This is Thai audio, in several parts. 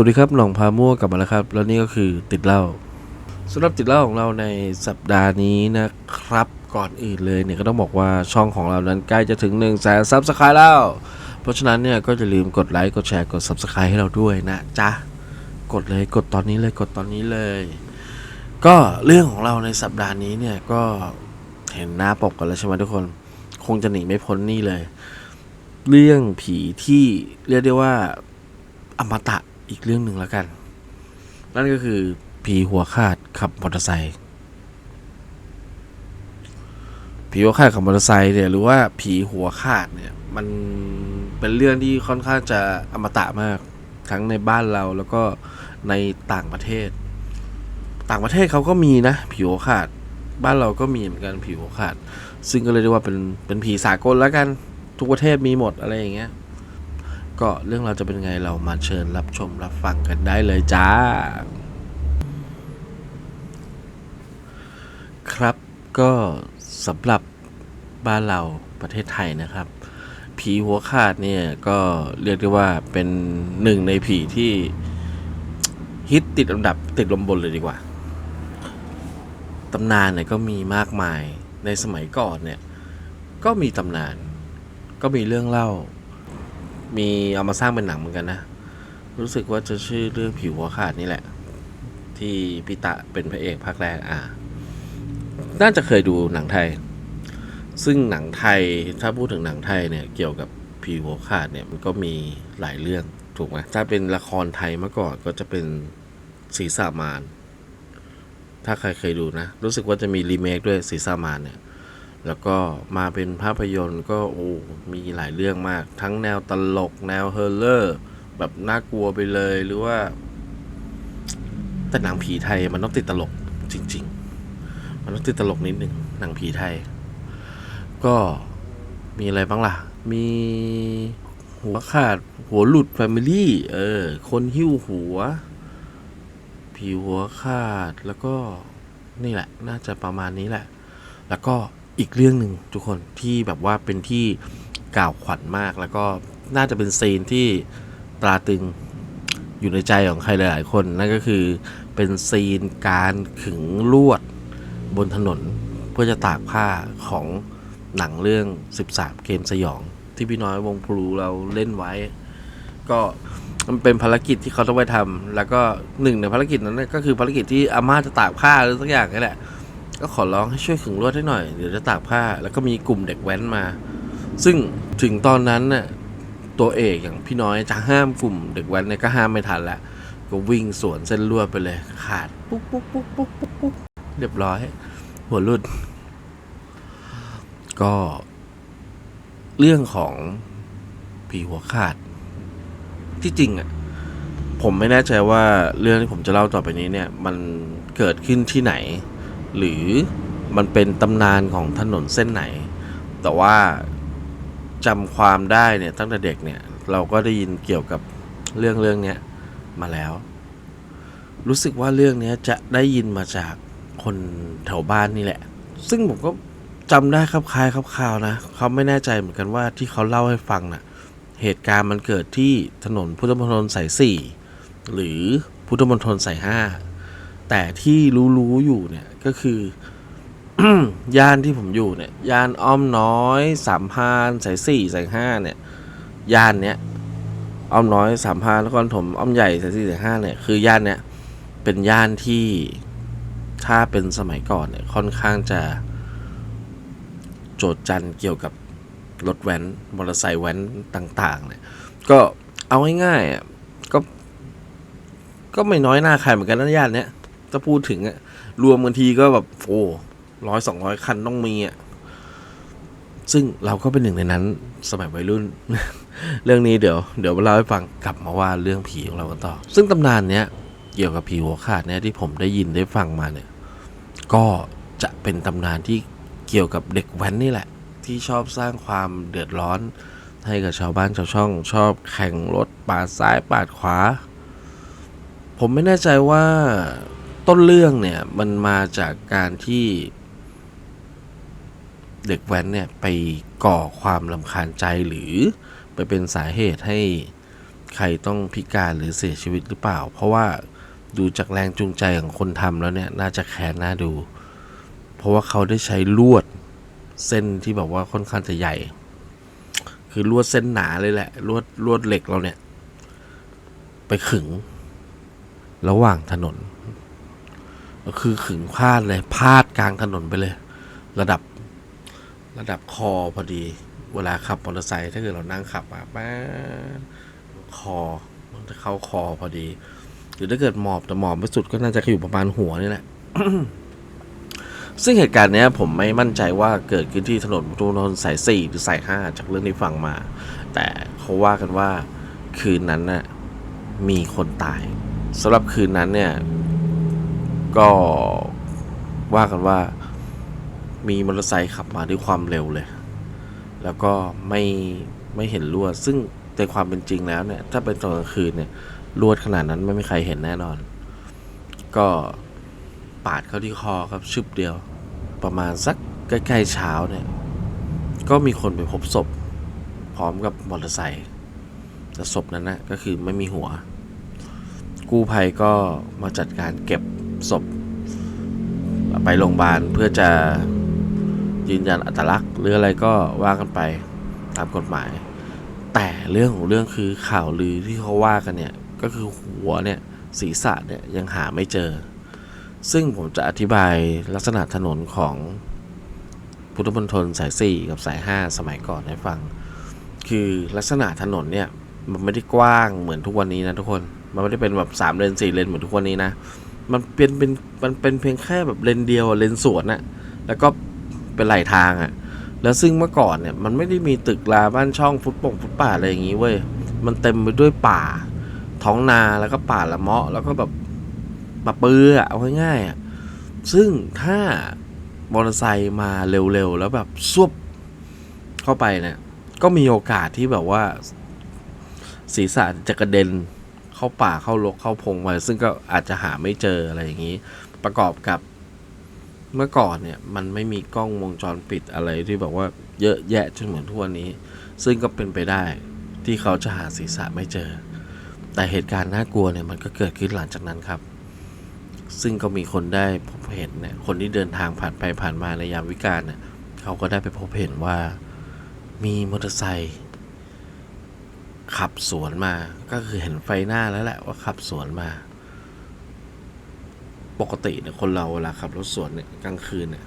สวัสดีครับหน่องพามั่วกลับมาแล้วครับ แล้วนี่ก็คือติดเหล้าสำหรับติดเหล้าของเราในสัปดาห์นี้นะครับ ก่อนอื่นเลยเนี่ยก็ต้องบอกว่าช่องของเรานั้นใกล้จะถึง1นึ่งแสนซับสไครต์แล้ว เพราะฉะนั้นเนี่ยก็จะลืมกดไลค์กดแชร์กด Subscribe ให้เราด้วยนะจ๊ะ กดเลยกดตอนนี้เลยกดตอนนี้เลย ก็เรื่องของเราในสัปดาห์นี้เนี่ยก็เห็นหน้าปกกันแล้วใช่ไหมทุกคน คงจะหนีไม่พ้นนี่เลย เรื่องผีที่เรียกได้ว่าอมตะ อีกเรื่องหนึ่งแล้วกัน นั่นก็คือผีหัวขาดขับมอเตอร์ไซค์ผีหัวขาดขับมอเตอร์ไซค์เนี่ยหรือว่าผีหัวขาดเนี่ยมันเป็นเรื่องที่ค่อนข้างจะอมตะมากทั้งในบ้านเราแล้วก็ในต่างประเทศ ต่างประเทศเขาก็มีนะผีหัวขาดบ้านเราก็มีเหมือนกันผีหัวขาด ซึ่งก็เลยเรียกว่าเป็นเป็นผีสากลแล้วกันทุกประเทศมีหมดอะไรอย่างเงี้ย ก็เรื่องเราจะเป็นไงเรามาเชิญรับชมรับฟังกันได้เลยจ้า ครับก็สำหรับบ้านเราประเทศไทยนะครับ ผีหัวขาดเนี่ยก็เรียกได้ว่าเป็นหนึ่งในผีที่ฮิตติดอันดับติดลมบนเลยดีกว่าตำนานเนี่ยก็มีมากมายในสมัยก่อนเนี่ย ก็มีตำนาน ก็มีเรื่องเล่า มีเอามาสร้างเป็นหนังเหมือนกันนะ รู้สึกว่าจะชื่อเรื่องผิวหัวขาดนี่แหละ ที่พิตะเป็นพระเอกภาคแรกอ่า น่าจะเคยดูหนังไทย ซึ่งหนังไทยถ้าพูดถึงหนังไทยเนี่ยเกี่ยวกับผีหัวขาดเนี่ยมันก็มีหลายเรื่องถูกไหมถ้าเป็นละครไทยเมื่อก่อนก็จะเป็นศีรษะมารถ้าใครเคยดูนะ รู้สึกว่าจะมีรีเมคด้วยศีรษะมารเนี่ย แล้วก็มาเป็นภาพยนตร์ก็โอ้มีหลายเรื่องมาก ทั้งแนวตลก แนวเฮอร์เลอร์ แบบน่ากลัวไปเลยหรือว่า แต่หนังผีไทยมันต้องติดตลกจริง ๆ มันต้องติดตลกนิดนึงหนังผีไทย ก็มีอะไรบ้างล่ะ มีหัวขาดหัวหลุดแฟมิลี่เออ คนหิ้วหัว ผีหัวขาดแล้วก็นี่แหละ น่าจะประมาณนี้แหละ แล้วก็ อีกเรื่องหนึ่งทุกคนที่แบบว่าเป็นที่กล่าวขวัญมาก แล้วก็น่าจะเป็นซีนที่ตราตึงอยู่ในใจของใครหลายๆคน นั่นก็คือเป็นซีนการขึงลวดบนถนน เพื่อจะตากผ้าของหนังเรื่อง 13 เกมสยอง ที่พี่น้อยวงพลูเราเล่นไว้ ก็มันเป็นภารกิจที่เขาต้องไปทำแล้วก็หนึ่งในภารกิจนั้นก็คือภารกิจที่อาม่าจะตากผ้าหรือสักอย่างนี่แหละ ก็ขอร้องให้ช่วยขึงลวดให้หน่อยเดี๋ยวจะตากผ้า แล้วก็มีกลุ่มเด็กแว้นมา ซึ่งถึงตอนนั้นน่ะตัวเอกอย่างพี่น้อยจะห้ามกลุ่มเด็กแว้นเนี่ยก็ห้ามไม่ทันล้วก็วิ่งสวนเส้นลวดไปเลย ขาดปุ๊บปุ๊บปุ๊บปุ๊บปุ๊บปุ๊บเรียบร้อย หัวรุด ก็ เรื่องของผีหัวขาด ที่จริงอะผมไม่แน่ใจว่าเรื่องที่ผมจะเล่าต่อไปนี้เนี่ย มันเกิดขึ้นที่ไหน หรือมันเป็นตำนานของถนนเส้นไหน แต่ว่าจำความได้เนี่ยตั้งแต่เด็กเนี่ยเราก็ได้ยินเกี่ยวกับเรื่องเรื่องเนี้ยมาแล้ว รู้สึกว่าเรื่องเนี้ยจะได้ยินมาจากคนแถวบ้านนี่แหละ ซึ่งผมก็จำได้ครับคล้ายครับคราวนะเขาไม่แน่ใจเหมือนกันว่าที่เขาเล่าให้ฟังน่ะเหตุการณ์มันเกิดที่ถนนพุทธมณฑลสายสี่หรือพุทธมณฑลสายห้าแต่ที่รู้ๆอยู่เนี่ยก็คือย่านที่ผมอยู่เนี่ยย่านอ้อมน้อยสามพานสายสี่สายห้าเนี่ยย่านเนี้ยอ้อมน้อยสามพานนครถมอ้อมใหญ่สายสี่สายห้าเนี่ยคือย่านเนี้ยเป็นย่านที่ถ้าเป็นสมัยก่อนเนี่ยค่อนข้างจะโจดจันเกี่ยวกับรถแว้นมอเตอร์ไซค์แว้นต่างๆเนี่ยก็เอาง่ายๆอะก็ ก็ไม่น้อยหน้าใครเหมือนกันนะย่านเนี้ย ถ้าพูดถึงอะรวมกันทีก็แบบโอ้ร้อยสองร้อยคันต้องมีอะซึ่งเราก็เป็นหนึ่งในนั้นสมัยวัยรุ่น เรื่องนี้เดี๋ยวเดี๋ยวมาเล่าให้ฟังกลับมาว่าเรื่องผีของเรากันต่อ ซึ่งตำนานเนี้ยเกี่ยวกับผีหัวขาดเนี่ยที่ผมได้ยินได้ฟังมาเนี่ย ก็จะเป็นตำนานที่เกี่ยวกับเด็กแว้นนี่แหละ ที่ชอบสร้างความเดือดร้อนให้กับชาวบ้านชาวช่อง ชอบแข่งรถปาดซ้ายปาดขวา ผมไม่แน่ใจว่า ต้นเรื่องเนี่ยมันมาจากการที่ เด็กแว้นเนี่ยไปก่อความลำคาญใจหรือไปเป็นสาเหตุให้ใครต้องพิการหรือเสียชีวิตหรือเปล่า เพราะว่าดูจากแรงจูงใจของคนทำแล้วเนี่ยน่าจะแค้นน่าดู เพราะว่าเขาได้ใช้ลวดเส้นที่แบบว่าค่อนข้างจะใหญ่ คือลวดเส้นหนาเลยแหละลวดลวดเหล็กเราเนี่ย ไปขึง ระหว่างถนน ก็คือขึงพาดเลยพาดกลางถนนไปเลย ระดับระดับคอพอดี เวลาขับมอเตอร์ไซค์ถ้าเกิดเรานั่งขับมาป้าคอมันจะเข้าคอพอดี หรือถ้าเกิดหมอบแต่หมอบไม่สุดก็น่าจะอยู่ประมาณหัวนี่แหละซึ่งเหตุการณ์นี้ผมไม่มั่นใจว่าเกิดขึ้นที่ถนนถนนสายสี่หรือสายห้าจากเรื่องที่ฟังมา แต่เขาว่ากันว่าคืนนั้นน่ะมีคนตายสำหรับคืนนั้นเนี่ย ก็ว่ากันว่ามีมอเตอร์ไซค์ขับมาด้วยความเร็วเลย แล้วก็ไม่ไม่เห็นลวด ซึ่งในความเป็นจริงแล้วเนี่ย ถ้าเป็นตอนกลางคืนเนี่ยลวดขนาดนั้นไม่มีใครเห็นแน่นอน ก็ปาดเข้าที่คอครับชึบเดียว ประมาณสักใกล้ๆเช้าเนี่ย ก็มีคนไปพบศพ พร้อมกับมอเตอร์ไซค์แต่ศพนั้นนะก็คือไม่มีหัว กู้ภัยก็มาจัดการเก็บ ศพ ไปโรงพยาบาลเพื่อจะยืนยันอัตลักษณ์ หรืออะไรก็ว่ากันไปตามกฎหมาย แต่เรื่องของเรื่องคือข่าวลือที่เขาว่ากันเนี่ย ก็คือหัวเนี่ยศีรษะเนี่ยยังหาไม่เจอ ซึ่งผมจะอธิบายลักษณะถนนของพุทธมณฑลสาย 4 กับสาย 5 สมัยก่อนให้ฟัง คือลักษณะถนนเนี่ย มันไม่ได้กว้างเหมือนทุกวันนี้นะทุกคน มันไม่ได้เป็นแบบ3เลน4เลนเหมือนทุกวันนี้นะ มันเป็นเป็นมันเป็นเพียงแค่แบบเลนเดียวเลนสวนอะแล้วก็เป็นไหลทางอะแล้วซึ่งเมื่อก่อนเนี่ยมันไม่ได้มีตึกราบ้านช่องฟุตปงฟุตป่าอะไรอย่างงี้เว้ยมันเต็มไปด้วยป่า ท้องนาแล้วก็ป่าละเมาะ แล้วก็แบบป่าปืออะเอาง่ายๆอะซึ่งถ้ามอเตอร์ไซค์มาเร็วๆ แล้วแบบซวบเข้าไปเนี่ย ก็มีโอกาสที่แบบว่า ศีรษะจะกระเด็น เข้าป่าเข้าลกเข้าพงไปซึ่งก็อาจจะหาไม่เจออะไรอย่างนี้ ประกอบกับเมื่อก่อนเนี่ย มันไม่มีกล้องวงจรปิดอะไรที่แบบว่าเยอะแยะจนเหมือนทุกวันนี้ ซึ่งก็เป็นไปได้ที่เขาจะหาศีรษะไม่เจอ แต่เหตุการณ์น่ากลัวเนี่ยมันก็เกิดขึ้นหลังจากนั้นครับ ซึ่งก็มีคนได้พบเห็นเนี่ยคนที่เดินทางผ่านไปผ่านมาในยามวิกาลเนี่ยเขาก็ได้ไปพบเห็นว่ามีมอเตอร์ไซค์ ขับสวนมาก็คือเห็นไฟหน้าแล้วแหละว่าขับสวนมา ปกติเนี่ยคนเราเวลาขับรถสวนเนี่ยกลางคืนเนี่ย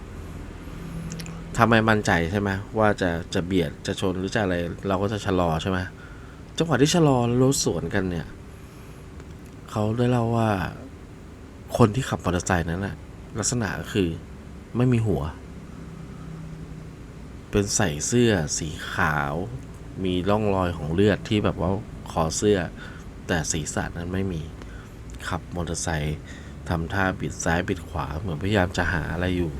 ถ้าไมมั่นใจใช่ไหมว่าจะจะเบียดจะชนหรือจะอะไร เราก็จะชะลอใช่ไหมจังหวะที่ชะลอรถสวนกันเนี่ยเขาได้เล่าว่าคนที่ขับมอเตอร์ไซค์นั้นน่ะ ลักษณะก็คือไม่มีหัว เป็นใส่เสื้อสีขาว มีร่องรอยของเลือดที่แบบว่าคอเสื้อ แต่ศีรษะนั้นไม่มี ขับมอเตอร์ไซค์ทำท่าบิดซ้ายบิดขวาเหมือนพยายามจะหาอะไรอยู่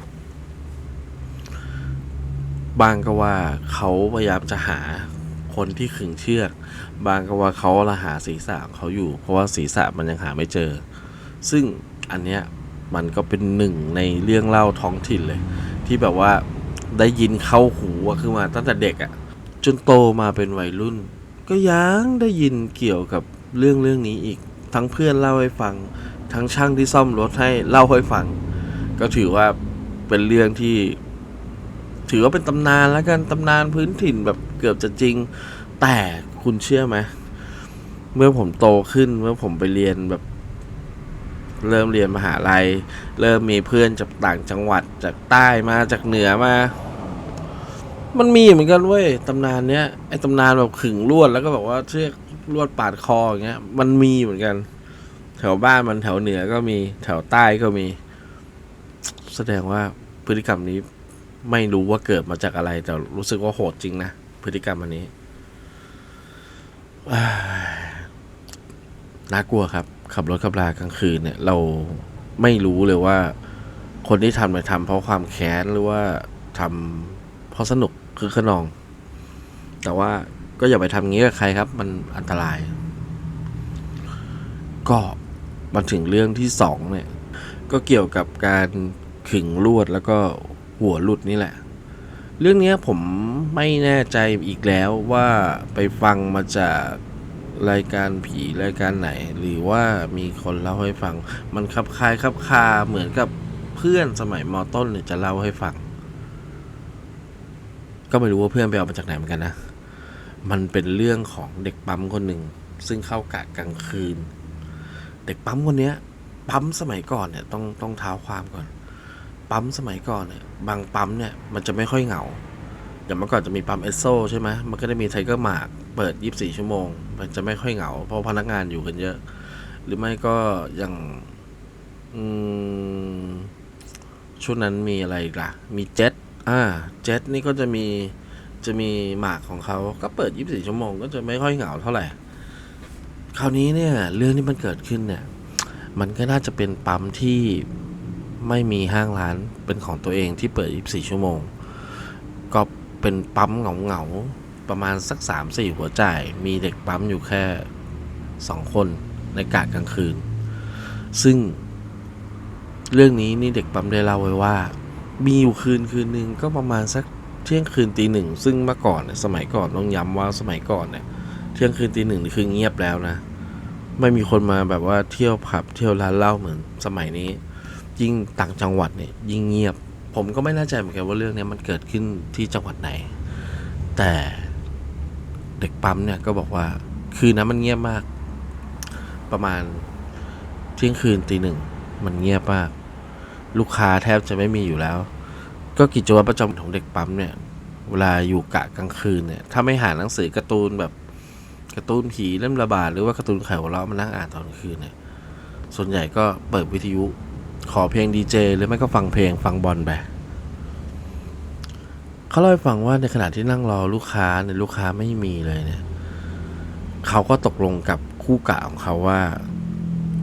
บางก็ว่าเขาพยายามจะหาคนที่ขึงเชือก บางก็ว่าเขาละหาศีรษะของเขาอยู่ เพราะว่าศีรษะมันยังหาไม่เจอ ซึ่งอันเนี้ยมันก็เป็นหนึ่งในเรื่องเล่าท้องถิ่นเลย ที่แบบว่าได้ยินเข้าหูอะคือมาตั้งแต่เด็กอะ จนโตมาเป็นวัยรุ่น ก็ยังได้ยินเกี่ยวกับเรื่องเรื่องนี้อีก ทั้งเพื่อนเล่าให้ฟัง ทั้งช่างที่ซ่อมรถให้เล่าให้ฟัง ก็ถือว่าเป็นเรื่องที่ ถือว่าเป็นตำนานแล้วกันตำนานพื้นถิ่นแบบเกือบจะจริง แต่คุณเชื่อไหมเมื่อผมโตขึ้นเมื่อผมไปเรียนแบบ เริ่มเรียนมหาลัย เริ่มมีเพื่อนจากต่างจังหวัดจากใต้มาจากเหนือมา มันมีเหมือนกันเว้ยตำนานเนี้ยไอ้ตำนานแบบขึงลวดแล้วก็แบบว่าเชือกลวดปาดคออย่างเงี้ย มันมีเหมือนกัน แถวบ้านมันแถวเหนือก็มีแถวใต้ก็มี แสดงว่าพฤติกรรมนี้ไม่รู้ว่าเกิดมาจากอะไร แต่รู้สึกว่าโหดจริงนะพฤติกรรมอันนี้น่ากลัวครับ ขับรถขับรากลางคืนเนี่ย เราไม่รู้เลยว่า คนที่ทำเนี่ยทำเพราะความแค้นหรือว่าทำเพราะสนุก คือขนอง แต่ว่าก็อย่าไปทำงี้กับใครครับ มันอันตราย ก็มาถึงเรื่องที่สองเนี่ย ก็เกี่ยวกับการขึงลวดแล้วก็หัวหลุดนี่แหละ เรื่องนี้ผมไม่แน่ใจอีกแล้วว่าไปฟังมาจากรายการผีรายการไหน หรือว่ามีคนเล่าให้ฟัง มันคลับคลายคลับคาเหมือนกับเพื่อนสมัยมอต้นเนี่ยจะเล่าให้ฟัง ก็ไม่รู้ว่าเพื่อนไปเอามาจากไหนเหมือนกันนะ มันเป็นเรื่องของเด็กปั๊มคนหนึ่งซึ่งเข้ากะกลางคืน เด็กปั๊มคนเนี้ย ปั๊มสมัยก่อนเนี่ยต้องต้องเท้าความก่อน ปั๊มสมัยก่อนเนี่ยบางปั๊มเนี่ยมันจะไม่ค่อยเหงาอย่างเมื่อก่อนจะมีปั๊มเอสโซใช่ไหมมันก็จะมีไทเกอร์มาร์กเปิด 24 ชั่วโมง มันจะไม่ค่อยเหงา เพราะพนักงานอยู่กันเยอะ หรือไม่ก็อย่างอืมช่วงนั้นมีอะไรอีกล่ะ มีเจ็ต อ่าเจ็ตนี่ก็จะมีจะมีหมากของเขาก็เปิด 24 ชั่วโมง ก็จะไม่ค่อยเหงาเท่าไหร่ คราวนี้เนี่ย เรื่องที่มันเกิดขึ้นเนี่ย มันก็น่าจะเป็นปั๊มที่ไม่มีห้างร้านเป็นของตัวเองที่เปิด 24 ชั่วโมง ก็เป็นปั๊มเหงาๆ ประมาณสัก 3-4 หัวจ่าย มีเด็กปั๊มอยู่แค่ 2 คนในกะกลางคืน ซึ่งเรื่องนี้นี่เด็กปั๊มได้เล่าไว้ว่า มีอยู่คืนคืนหนึ่งก็ประมาณสักเที่ยงคืนตีหนึ่งซึ่งเมื่อก่อนเนี่ยสมัยก่อนต้องย้ำว่าสมัยก่อนเนี่ย เที่ยงคืนตีหนึ่งคือเงียบแล้วนะ ไม่มีคนมาแบบว่าเที่ยวผับเที่ยวร้านเหล้าเหมือนสมัยนี้ ยิ่งต่างจังหวัดเนี่ยยิ่งเงียบ ผมก็ไม่แน่ใจเหมือนกันว่าเรื่องนี้มันเกิดขึ้นที่จังหวัดไหน แต่เด็กปั๊มเนี่ยก็บอกว่าคืนนั้นมันเงียบมาก ประมาณเที่ยงคืนตีหนึ่งมันเงียบมาก ลูกค้าแทบจะไม่มีอยู่แล้ว ก็กิจวัตรประจำของเด็กปั๊มเนี่ยเวลาอยู่กะกลางคืนเนี่ยถ้าไม่หาหนังสือการ์ตูนแบบการ์ตูนผีเล่มระบาดหรือว่าการ์ตูนไขหัวเราะมานั่งอ่านตอนกลางคืนเนี่ยส่วนใหญ่ก็เปิดวิทยุขอเพลงดีเจหรือไม่ก็ฟังเพลงฟังบอลไปเขาเล่าให้ฟังว่าในขณะที่นั่งรอลูกค้าเนี่ยลูกค้าไม่มีเลยเนี่ยเขาก็ตกลงกับคู่กะของเขาว่า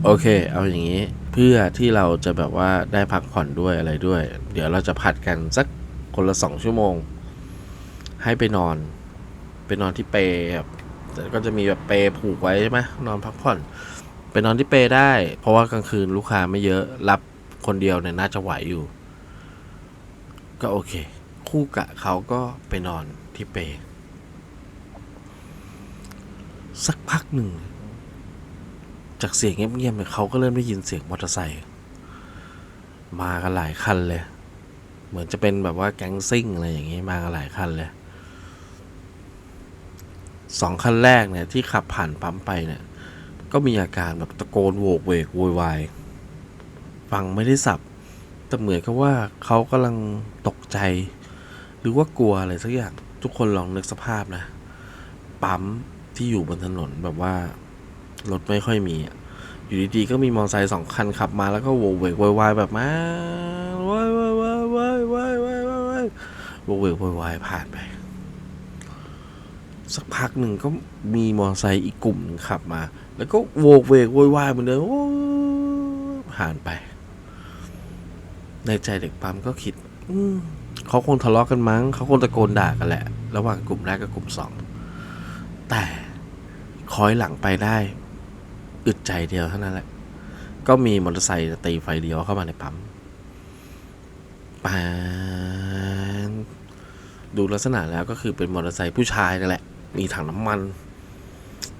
โอเค เอาอย่างนี้ พื่อที่เราจะแบบว่าได้พักผ่อนด้วยอะไรด้วย เดี๋ยวเราจะผัดกันสักคนละสองชั่วโมง ให้ไปนอน ไปนอนที่เปรแบบแต่ก็จะมีแบบเปผูกไว้ใช่ไหมนอนพักผ่อน ไปนอนที่เปได้ เพราะว่ากลางคืนลูกค้าไม่เยอะรับคนเดียวเนี่ยน่าจะไหวอยู่ ก็โอเค คู่กะเขาก็ไปนอนที่เป สักพักหนึ่ง จากเสียงเงียบๆเขาก็เริ่มได้ยินเสียงมอเตอร์ไซค์มากันหลายคันเลย เหมือนจะเป็นแบบว่าแก๊งซิ่งอะไรอย่างงี้มากันหลายคันเลยสองคันแรกเนี่ยที่ขับผ่านปั๊มไปเนี่ย ก็มีอาการแบบตะโกนโวกเวกโวยวายฟังไม่ได้สับแต่เหมือนกับว่าเขากำลังตกใจ หรือว่ากลัวอะไรสักอย่างทุกคนลองนึกสภาพนะ ปั๊มที่อยู่บนถนนแบบว่า รถไม่ค่อยมี อยู่ดีๆก็มีมอเตอร์ไซค์สองคันขับมาแล้วก็โวกเวกวยวายแบบมาว้ายว้ายว้ายว้ายว้ายว้ายว้ายว้ายโวกเวกวยวายผ่านไป สักพักหนึ่งก็มีมอเตอร์ไซค์อีกกลุ่มนึงขับมา แล้วก็โวกเวกวยวายเหมือนเดิมผ่านไป ในใจเด็กปั๊มก็คิด อืเขาคงทะเลาะกันมั้ง เขาคงตะโกนด่ากันแหละ ระหว่างกลุ่มแรกกับกลุ่มสอง แต่คอยหลังไปได้ อึดใจเดียวเท่านั้นแหละ ก็มีมอเตอร์ไซค์ตีไฟเลี้ยวเข้ามาในปั๊มปานดูลักษณะแล้วก็คือเป็นมอเตอร์ไซค์ผู้ชายนั่นแหละ มีถังน้ำมัน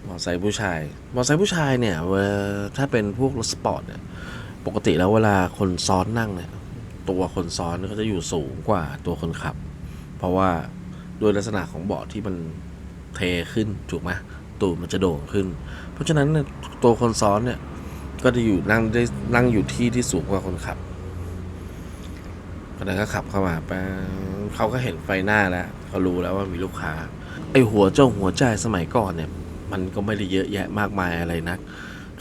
มอเตอร์ไซค์ผู้ชาย มอเตอร์ไซค์ผู้ชายเนี่ยเวลาถ้าเป็นพวกรถสปอร์ตเนี่ย ปกติแล้วเวลาคนซ้อนนั่งเนี่ย ตัวคนซ้อนเขาจะอยู่สูงกว่าตัวคนขับ เพราะว่าด้วยลักษณะของเบาะที่มันเทขึ้นถูกไหม ตูดมันจะโด่งขึ้น เพราะฉะนั้นตัวคนซ้อนเนี่ยก็จะอยู่นั่งได้นั่งอยู่ที่ที่สูงกว่าคนขับคนนั้นก็ขับเข้ามาปเขาก็เห็นไฟหน้าแล้วเขารู้แล้วว่ามีลูกค้า ไอหัวเจ้าหัวใจสมัยก่อนเนี่ย มันก็ไม่ได้เยอะแยะมากมายอะไรนัก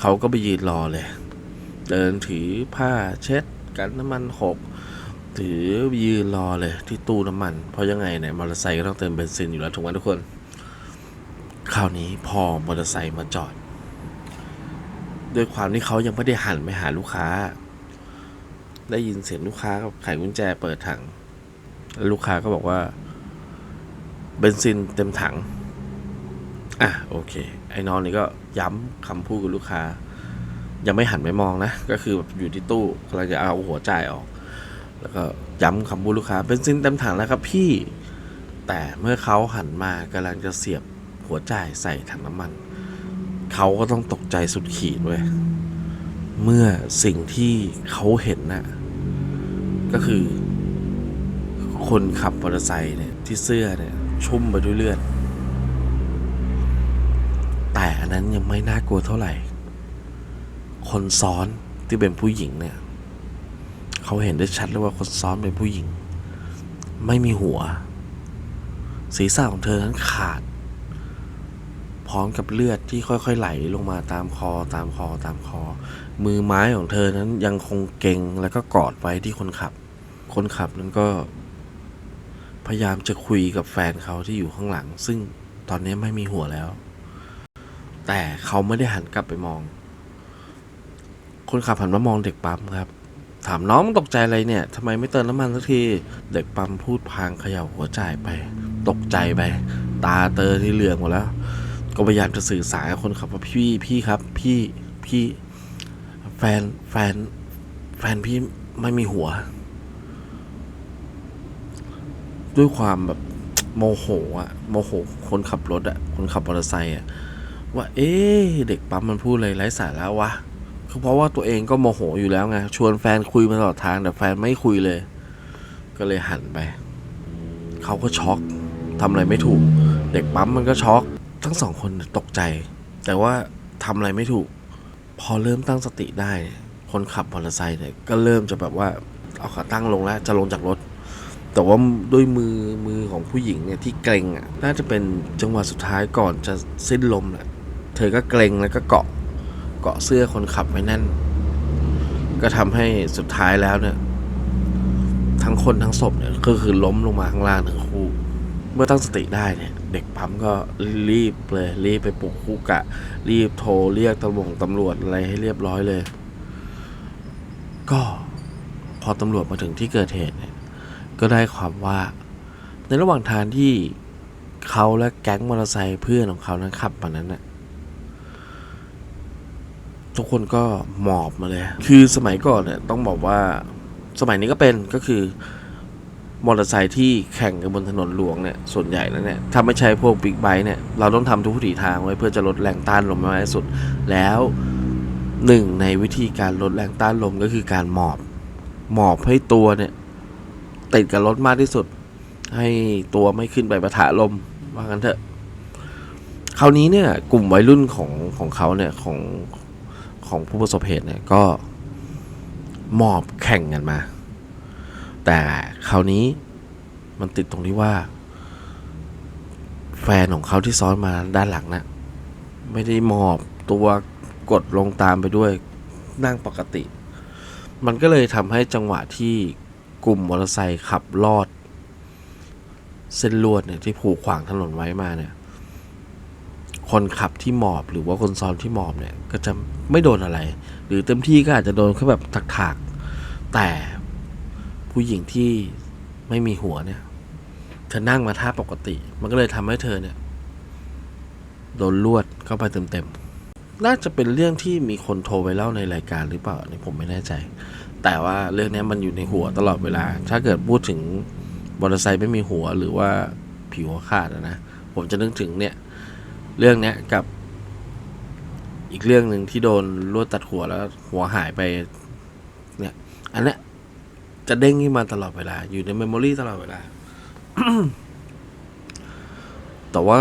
เขาก็ไปยืนรอเลย เดินถือผ้าเช็ดกันน้ำมันหกถือยืนรอเลยที่ตู้น้ำมัน เพราะยังไงเนี่ยมอเตอร์ไซค์ก็ต้องเติมเบนซินอยู่แล้วถูกไหมทุกคน คราวนี้พอมอเตอร์ไซค์มาจอด ด้วยความที่เขายังไม่ได้หันไปหาลูกค้า ได้ยินเสียงลูกค้ากับไขกุญแจเปิดถังแล้วลูกค้าก็บอกว่าเบนซินเต็มถัง อะโอเค ไอ้น้องนี่ก็ย้ำคำพูดกับลูกค้า ยังไม่หันไปมองนะ ก็คือแบบอยู่ที่ตู้กำลังจะเอาหัวจ่ายออก แล้วก็ย้ำคำพูดลูกค้าเบนซินเต็มถังแล้วครับพี่ แต่เมื่อเขาหันมากำลังจะเสียบ หัวจ่ายใส่ถังน้ำมัน เขาก็ต้องตกใจสุดขีดเว้ยเมื่อสิ่งที่เขาเห็นน่ะก็คือ คนขับมอเตอร์ไซค์เนี่ยที่เสื้อเนี่ย ชุ่มไปด้วยเลือด แต่อันนั้นยังไม่น่ากลัวเท่าไหร่ คนซ้อนที่เป็นผู้หญิงเนี่ย เขาเห็นได้ชัดเลยว่าคนซ้อนเป็นผู้หญิง ไม่มีหัว ศีรษะของเธอนั้นขาด พร้อมกับเลือดที่ค่อยๆไหลลงมาตามคอตามคอตามคอ มือไม้ของเธอนั้นยังคงเกร็งแล้วก็กอดไว้ที่คนขับ คนขับนั้นก็ พยายามจะคุยกับแฟนเขาที่อยู่ข้างหลัง ซึ่งตอนนี้ไม่มีหัวแล้ว แต่เขาไม่ได้หันกลับไปมอง คนขับหันมามองเด็กปั๊มครับถามน้องมึงตกใจอะไรเนี่ยทำไมไม่เติมน้ำมันสักที เด็กปั๊มพูดพางเขย่าหัวจ่ายไป ตกใจไป ตาเตอที่เหลืองหมดแล้ว ก็พยายามจะสื่อสารกับคนขับว่าพี่พี่ครับ พี่พี่ แฟนแฟน แฟนพี่ไม่มีหัว ด้วยความแบบโมโหอะโมโหคนขับรถอะคนขับมอเตอร์ไซค์อะว่า เอ๊ะเด็กปั๊มมันพูดอะไรไร้สาระวะคือเพราะว่าตัวเองก็โมโหอยู่แล้วไงชวนแฟนคุยมาตลอดทางแต่แฟนไม่คุยเลย ก็เลยหันไปเขาก็ช็อกทำอะไรไม่ถูก เด็กปั๊มมันก็ช็อก ทั้งสองคนตกใจ แต่ว่าทำอะไรไม่ถูก พอเริ่มตั้งสติได้ คนขับมอเตอร์ไซค์เนี่ยก็เริ่มจะแบบว่าเอาขาตั้งลงแล้วจะลงจากรถ แต่ว่าด้วยมือมือของผู้หญิงเนี่ยที่เกรงอะน่าจะเป็นจังหวะสุดท้ายก่อนจะสิ้นลมแหละเธอก็เกรงแล้วก็เกาะเกาะเสื้อคนขับไว้แน่น ก็ทำให้สุดท้ายแล้วเนี่ย ทั้งคนทั้งศพเนี่ยก็คือล้มลงมาข้างล่างทั้งคู่ เมื่อตั้งสติได้เนี่ย เด็กปั๊มก็รีบเลยรีบไปปลุกคู่กะ รีบโทรเรียกตำรวจตำรวจอะไรให้เรียบร้อยเลย ก็พอตำรวจมาถึงที่เกิดเหตุเนี่ยก็ได้ความว่า ในระหว่างทางที่เขาและแก๊งมอเตอร์ไซค์เพื่อนของเขานั้นขับมานั้นน่ะทุกคนก็หมอบมาเลย คือสมัยก่อนเนี่ยต้องบอกว่าสมัยนี้ก็เป็นก็คือ มอเตอร์ไซค์ที่แข่งกันบนถนนหลวงเนี่ยส่วนใหญ่แล้วเนี่ยถ้าไม่ใช่พวกบิ๊กไบค์เนี่ยเราต้องทำทุกวิถีทางไว้เพื่อจะลดแรงต้านลมให้มากที่สุด แล้วหนึ่งในวิธีการลดแรงต้านลมก็คือการหมอบ หมอบให้ตัวเนี่ยติดกับรถมากที่สุด ให้ตัวไม่ขึ้นไปประทะลมว่างั้นเถอะคราวนี้เนี่ยกลุ่มวัยรุ่นของของเขาเนี่ยของของผู้ประสบเหตุเนี่ยก็หมอบแข่งกันมา แต่คราวนี้มันติดตรงที่ว่า แฟนของเขาที่ซ้อนมาด้านหลังน่ะไม่ได้มอบตัวกดลงตามไปด้วยนั่งปกติ มันก็เลยทำให้จังหวะที่กลุ่มมอเตอร์ไซค์ขับลอด เส้นลวดเนี่ยที่ผูกขวางถนนไว้มาเนี่ย คนขับที่หมอบหรือว่าคนซ้อนที่หมอบเนี่ย ก็จะไม่โดนอะไร หรือเต็มที่ก็อาจจะโดนแค่แบบถักๆแต่ ผู้หญิงที่ไม่มีหัวเนี่ยเธอนั่งมาท่าปกติ มันก็เลยทำให้เธอเนี่ยโดนลวดเข้าไปเต็มๆ น่าจะเป็นเรื่องที่มีคนโทรไปเล่าในรายการหรือเปล่านี่ผมไม่แน่ใจ แต่ว่าเรื่องนี้มันอยู่ในหัวตลอดเวลา ถ้าเกิดพูดถึงมอเตอร์ไซค์ไม่มีหัวหรือว่าผิวหัวขาดนะ ผมจะนึกถึงเนี่ย เรื่องนี้กับ อีกเรื่องหนึ่งที่โดนลวดตัดหัวแล้วหัวหายไป เนี่ย อันเนี้ย จะเด้งขึ้นมาตลอดเวลา อยู่ในเมมโมรีตลอดเวลา แต่ว่า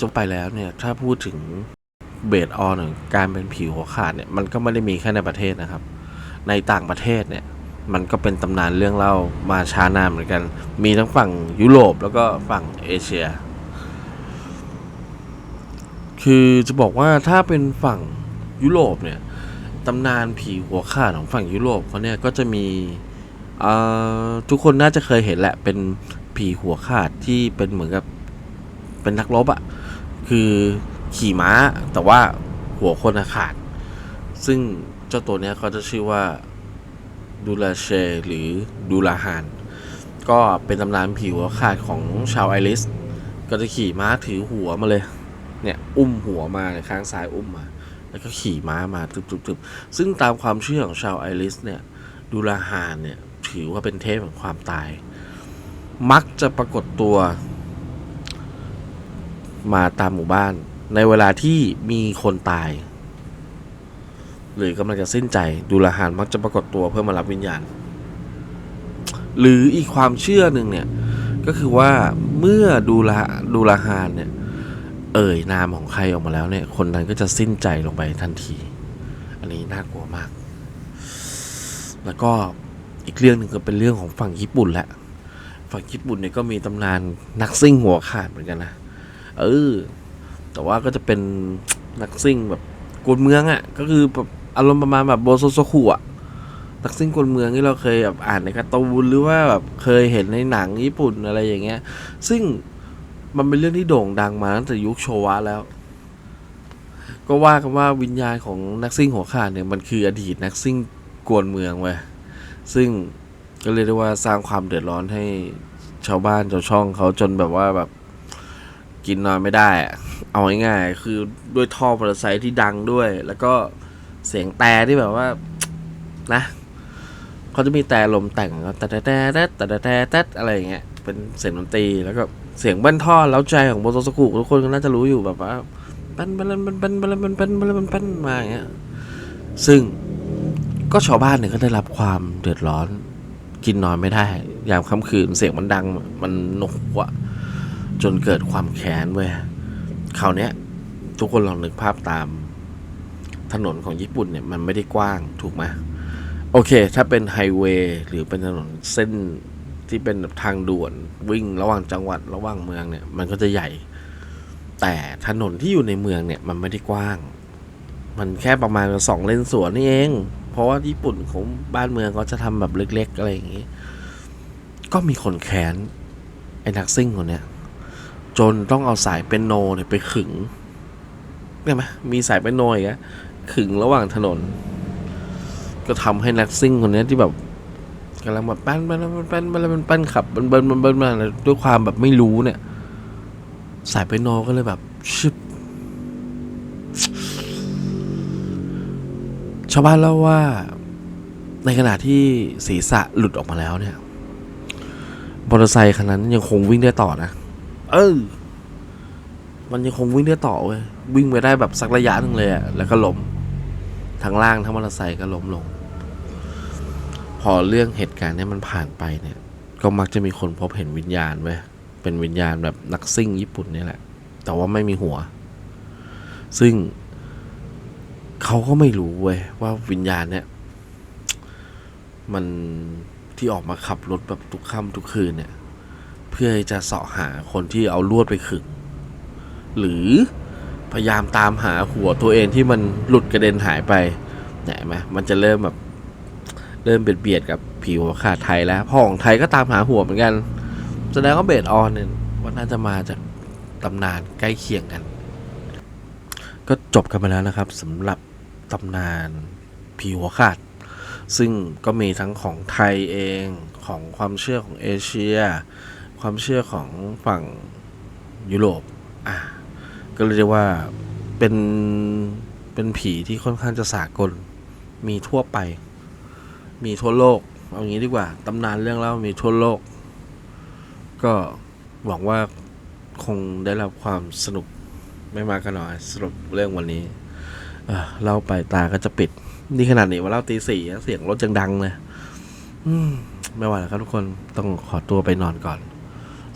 จบไปแล้วเนี่ย ถ้าพูดถึงเบสออนการเป็นผิวหัวขาดเนี่ย มันก็ไม่ได้มีแค่ในประเทศนะครับ ในต่างประเทศเนี่ย มันก็เป็นตำนานเรื่องเล่ามาช้านานเหมือนกัน มีทั้งฝั่งยุโรปแล้วก็ฝั่งเอเชีย คือจะบอกว่าถ้าเป็นฝั่งยุโรปเนี่ยตำนานผีหัวขาดของฝั่งยุโรปเขาเนี่ยก็จะมี ทุกคนน่าจะเคยเห็นแหละ เป็นผีหัวขาดที่เป็นเหมือนกับเป็นนักรบอะ่ะ คือขี่ม้าแต่ว่าหัวคนขาด ซึ่งเจ้าตัวเนี้ยเขาจะชื่อว่าดูลาเชหรือดูลาฮาน ก็เป็นตำนานผีหัวขาดของชาวไอริส ก็จะขี่ม้าถือหัวมาเลย เนี่ย อุ้มหัวมาข้างซ้ายอุ้มมา แล้วก็ขี่ม้ามาตึบๆๆซึ่งตามความเชื่อของชาวไอริสเนี่ยดูลาฮานเนี่ย ถือว่าเป็นเทพแห่งความตาย มักจะปรากฏตัว มาตามหมู่บ้าน ในเวลาที่มีคนตาย หรือกำลังจะสิ้นใจดูลาหานมักจะปรากฏตัวเพื่อมารับวิญญาณ หรืออีกความเชื่อหนึ่งเนี่ย ก็คือว่าเมื่อดูลาดูลาหานเนี่ย เอ่ยนามของใครออกมาแล้วเนี่ย คนนั้นก็จะสิ้นใจลงไปทันที อันนี้น่ากลัวมากแล้วก็ อีกเรื่องหนึ่งก็เป็นเรื่องของฝั่งญี่ปุ่นแหละฝั่งญี่ปุ่นเนี่ยก็มีตำนานนักซิ่งหัวขาดเหมือนกันนะเออ แต่ว่าก็จะเป็นนักซิ่งแบบกวนเมืองอะ่ะ ก็คือแบบอารมณ์ประมาณแบบโบโซโซคุอะนักซิ่งกวนเมืองที่เราเคยแบบอ่านในการ์ตูนหรือว่าแบบเคยเห็นในหนังญี่ปุ่นอะไรอย่างเงี้ย ซึ่งมันเป็นเรื่องที่โด่งดังมาตั้งแต่ยุคโชวะแล้ว ก็ว่ากันว่าวิญญาณของนักซิ่งหัวขาดเนี่ยมันคืออดีตนักซิ่งกวนเมืองเว้ย ซึ่งก็เรียกได้ว่าสร้างความเดือดร้อนให้ชาวบ้านชาวช่องเขาจนแบบว่าแบบกินนอนไม่ได้ เอาง่ายๆคือด้วยท่อมอเตอร์ไซค์ที่ดังด้วย แล้วก็เสียงแต่ที่แบบว่า นะเขาจะมีแต่ลมแต่งแต่แต่แต่แต่แต่แต่อะไรอย่างเงี้ยเป็นเสียงดนตรีแล้วก็เสียงบิ้ลท่อแล้วใจของโบโซสกุทุกคนก็น่าจะรู้อยู่แบบว่าปั้นปั้นปั้นปั้นปั้นปั้นปั้นปั้นปั้นปั้นมาอย่างเงี้ยซึ่ง ก็ชาวบ้านเนี่ยก็ได้รับความเดือดร้อน กินนอนไม่ได้ ยามค่ำคืนเสียงมันดัง มันหนกหัวจนเกิดความแค้นเว้ยคราวเนี้ย ทุกคนลองนึกภาพตาม ถนนของญี่ปุ่นเนี่ย มันไม่ได้กว้างถูกไหมโอเค ถ้าเป็นไฮเวย์หรือเป็นถนนเส้นที่เป็นแบบทางด่วนวิ่งระหว่างจังหวัดระหว่างเมืองเนี่ย มันก็จะใหญ่ แต่ถนนที่อยู่ในเมืองเนี่ย มันไม่ได้กว้าง มันแค่ประมาณสองเลนสวนนี่เอง เพราะว่าญี่ปุ่นของบ้านเมืองเขาจะทำแบบเล็ก ๆ อะไรอย่างงี้ ก็มีคนแค้นไอ้นักซิ่งคนเนี้ย จนต้องเอาสายเป็นโนเนี่ยไปขึงเนี่ไหมมีสายเป็นโนอีกอะขึงระหว่างถนน ก็ทำให้นักซิ่งคนเนี้ยที่แบบกำลังแบบปั้นปั้นปั้นปั้นปั้นปั้นปั้นขับเบิ้ลเบิ้ลเบิ้ลเบิ้ลด้วยความแบบไม่รู้เนี่ย สายเป็นโนก็เลยแบบชึบ ชาวบ้านเล่าว่า ในขณะที่ศีรษะหลุดออกมาแล้วเนี่ยมอเตอร์ไซค์คันนั้นยังคงวิ่งได้ต่อนะ เออ มันยังคงวิ่งได้ต่อเว้ย วิ่งไปได้แบบสักระยะหนึ่งเลยอะแล้วก็ล้ม ทั้งล่างทั้งมอเตอร์ไซค์ก็ล้มลง พอเรื่องเหตุการณ์เนี้ยมันผ่านไปเนี่ย ก็มักจะมีคนพบเห็นวิญญาณเว้ย เป็นวิญญาณแบบนักซิ่งญี่ปุ่นนี่แหละ แต่ว่าไม่มีหัว ซึ่ง เขาก็ไม่รู้เว้ยว่าวิญญาณเนี่ย มันที่ออกมาขับรถแบบทุกค่ำทุกคืนเนี่ย เพื่อจะเสาะหาคนที่เอาลวดไปขึง หรือพยายามตามหาหัวตัวเองที่มันหลุดกระเด็นหายไปเนี่ยเห็นไหมมันจะเริ่มแบบเริ่มเบียดเบียดกับผิวขาดไทยแล้วพ่อของไทยก็ตามหาหัวเหมือนกัน แสดงว่าเบสออนเนี่ยว่าน่าจะมาจากตำนานใกล้เคียงกัน ก็จบกันไปแล้วนะครับสำหรับ ตำนานผีหัวขาด ซึ่งก็มีทั้งของไทยเองของความเชื่อของเอเชีย ความเชื่อของฝั่งยุโรปอะก็เลยกว่าเป็นเป็นผีที่ค่อนข้างจะสากล มีทั่วไป มีทั่วโลก เอางี้ดีกว่า ตำนานเรื่องเล่ามีทั่วโลก ก็หวังว่าคงได้รับความสนุกไม่มากก็น้อยสรุปเรื่องวันนี้ เล่าไปตาก็จะปิด นี่ขนาดนี้ว่าเล่าตีสี่เสียงรถจังดังเลยไม่ไหวแล้วครับทุกคนต้องขอตัวไปนอนก่อน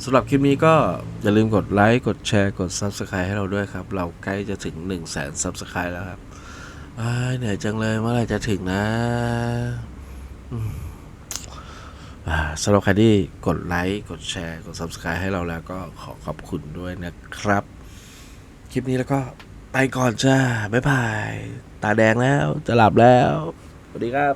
สำหรับคลิปนี้ก็อย่าลืมกดไลค์ กดแชร์ กด Subscribe ให้เราด้วยครับ เราใกล้จะถึง 1 0 0 0 0แสน Subscribe แล้วครับเหนื่อยจังเลยเมื่อไหร่จะถึงนะสำหรับใครที่กดไลค์ กดแชร์ กด Subscribe ให้เราแล้วก็ขอขอบคุณด้วยนะครับ คลิปนี้แล้วก็ ไปก่อนจ้าบ๊ายบาย ตาแดงแล้วจะหลับแล้ว สวัสดีครับ